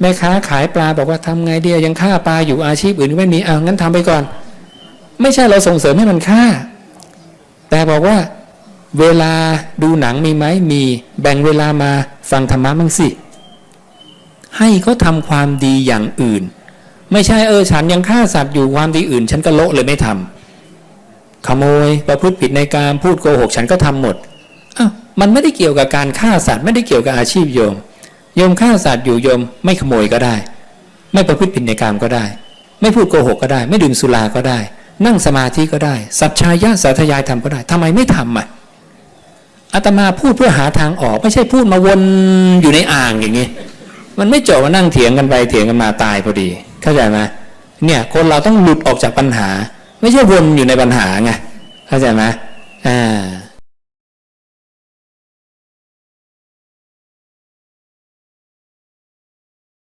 แม่ค้าขายปลาบอกว่าทำไงเดียยังฆ่าปลาอยู่อาชีพอื่นไม่มีเอางั้นทำไปก่อน ไม่ใช่เราส่งเสริมให้มันฆ่า แต่บอกว่าเวลาดูหนังมีไหมมีแบ่งเวลามาฟังธรรมะมั่งสิ ให้เขาทำความดีอย่างอื่น ไม่ใช่เออฉันยังฆ่าสัตว์อยู่ความดีอื่น ฉันก็โละเลยไม่ทำขโมยประพฤติผิดในการพูดโกหก ฉันก็ทำหมดอ้าวมันไม่ได้เกี่ยวกับการฆ่าสัตว์ไม่ได้เกี่ยวกับอาชีพโยม โยมฆ่าสัตว์อยู่โยมไม่ขโมยก็ได้ ไม่ประพฤติผิดในกรรมก็ได้ ไม่พูดโกหกก็ได้ ไม่ดื่มสุราก็ได้ นั่งสมาธิก็ได้ สัจชายะสาธยายทำก็ได้ทำไมไม่ทำอะอาตมาพูดเพื่อหาทางออก ไม่ใช่พูดมาวนอยู่ในอ่างอย่างนี้ มันไม่จบมานั่งเถียงกันไปเถียงกันมาตายพอดี เข้าใจไหมเนี่ย คนเราต้องหลุดออกจากปัญหา ไม่ใช่วนอยู่ในปัญหาไงเข้าใจไหม